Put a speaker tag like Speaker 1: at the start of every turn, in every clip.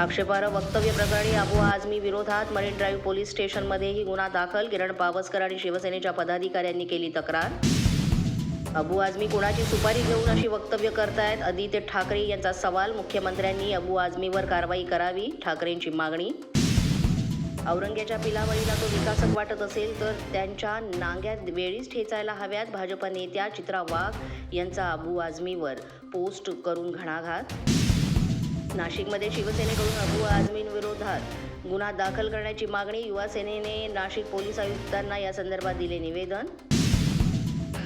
Speaker 1: आक्षेपार्ह वक्तव्य प्रकरणी अबू आझमी विरोधात मरीन ड्राईव्ह पोलीस स्टेशनमध्येही गुन्हा दाखल. किरण पावसकर आणि शिवसेनेच्या पदाधिकाऱ्यांनी केली तक्रार. अबू आझमी कुणाची सुपारी घेऊन अशी वक्तव्य करतायत? आदित्य ठाकरे यांचा सवाल मुख्यमंत्र्यांनी अबू आझमीवर कारवाई करावी? ठाकरेंची मागणी? औरंग्याच्या पिलावळीला तो विकासक वाटत असेल तर त्यांच्या नांग्यात वेळीच ठेचायला हव्यात? भाजप नेत्या चित्रा वाघ यांचा अबू आझमीवर पोस्ट करून घणाघात? नाशिकमध्ये शिवसेनेकडून अबू आझमींविरोधात गुन्हा दाखल करण्याची मागणी युवा सेनेने नाशिक पोलीस आयुक्तांना या संदर्भात दिले निवेदन.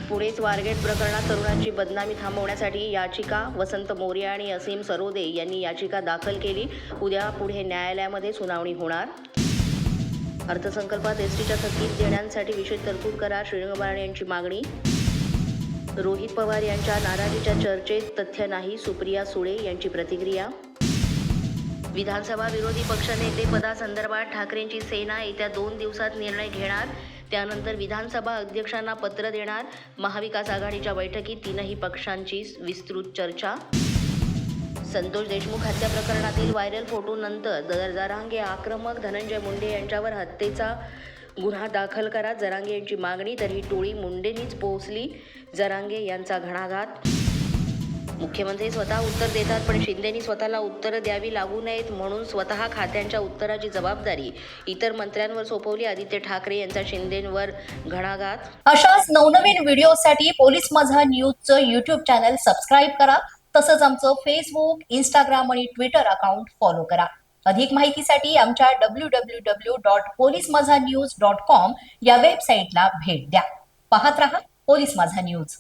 Speaker 1: पुणे स्वारगेट प्रकरणात तरुणांची बदनामी थांबवण्यासाठी याचिका वसंत मोरे आणि असीम सरोदे यांनी याचिका दाखल केली. उद्या पुढे न्यायालयामध्ये सुनावणी होणार. अर्थसंकल्पात एसटीच्या थकीत देण्यांसाठी विशेष तरतूद करा श्रीरंग यांची मागणी. रोहित पवार यांच्या नाराजीच्या चर्चेत तथ्य नाही सुप्रिया सुळे यांची प्रतिक्रिया. विधानसभा विरोधी पक्षनेते पदासंदर्भात ठाकरेंची सेना येत्या दोन दिवसात निर्णय घेणार. त्यानंतर विधानसभा अध्यक्षांना पत्र देणार. महाविकास आघाडीच्या बैठकीत तीनही पक्षांची विस्तृत चर्चा. संतोष देशमुख हत्या प्रकरणातील व्हायरल फोटोनंतर दर जरांगे आक्रमक धनंजय मुंडे यांच्यावर हत्येचा गुन्हा दाखल करा. जरांगे यांची मागणी तर ही टोळी मुंडेंनीच पोहोचली. जरांगे यांचा घणाघात मुख्यमंत्री स्वतः उत्तर देतात पण शिंदेनी स्वतःला उत्तरं द्यावी लागू नयेत म्हणून स्वतः खात्यांच्या उत्तराची जबाबदारी इतर मंत्र्यांवर सोपवली. आदित्य ठाकरे यांचा शिंदेंवर घणाघात.
Speaker 2: अशाच नवनवीन व्हिडिओसाठी पोलीस माझा न्यूजचं युट्यूब चॅनल सबस्क्राईब करा. तसंच आमचं फेसबुक इंस्टाग्राम आणि ट्विटर अकाउंट फॉलो करा. अधिक माहितीसाठी आमच्या W W W dot police Majha news dot com या वेबसाईटला भेट द्या. पाहत रहा पोलीस माझा न्यूज.